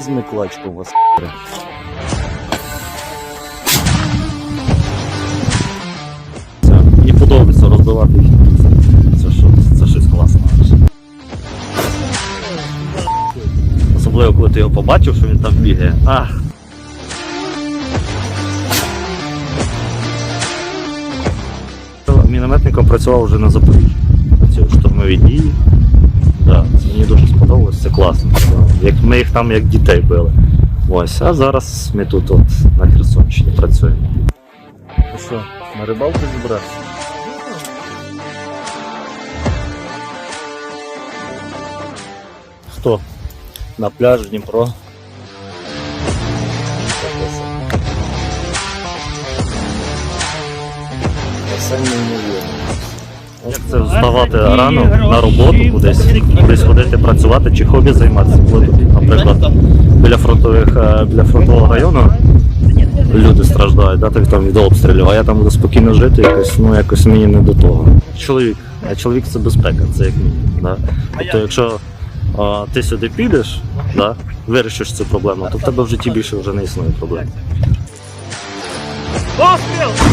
Візьми кулачку вас. Мені подобається розбивати їх. Це, що, це щось класне. Особливо, коли ти його побачив, що він там бігає. Ах. Мінометником працював вже на Запоріжжі. Ці штурмові дії. Мені дуже сподобалось, це класно. Як ми їх там як дітей били. Ось, а зараз ми тут от на Херсонщині працюємо. Ну що, на рибалку зібрався? Хто? На пляж Дніпро. Це неймовірно. Це вставати рано на роботу кудись, кудись ходити працювати чи хобі займатися, наприклад, біля фронтових е, біля фронтового району люди страждають, да, так там від обстрілів, а я там буду спокійно жити, якось, ну якось мені не до того. Чоловік, а чоловік це безпека, це як мінімум. Да? Тобто, якщо а, ти сюди підеш, да, вирішиш цю проблему, то в тебе в житті більше вже не існує проблем. Постріл! Ой.